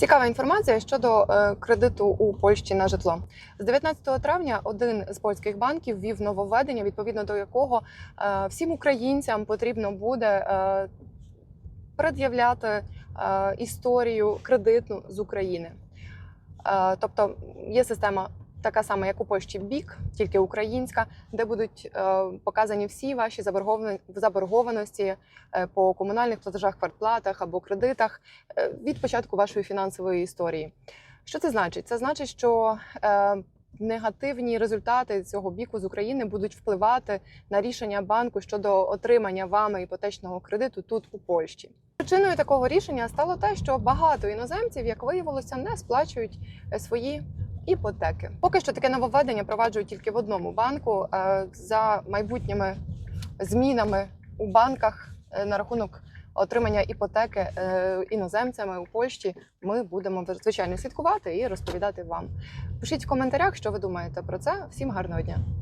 Цікава інформація щодо е, кредиту у Польщі на житло. З 19 травня один з польських банків ввів нововведення, відповідно до якого е, всім українцям потрібно буде е, пред'являти історію кредитну з України. Тобто є система така сама, як у Польщі БІК, тільки українська, де будуть е, показані всі ваші заборгованості е, по комунальних платежах, квартплатах або кредитах е, від початку вашої фінансової історії. Що це значить? Це значить, що негативні результати цього біку з України будуть впливати на рішення банку щодо отримання вами іпотечного кредиту тут у Польщі. Причиною такого рішення стало те, що багато іноземців, як виявилося, не сплачують свої іпотеки. Поки що таке нововведення проваджують тільки в одному банку. Е, За майбутніми змінами у банках е, на рахунок отримання іпотеки е, іноземцями у Польщі ми будемо звичайно слідкувати і розповідати вам. Пишіть в коментарях, що ви думаєте про це. Всім гарного дня!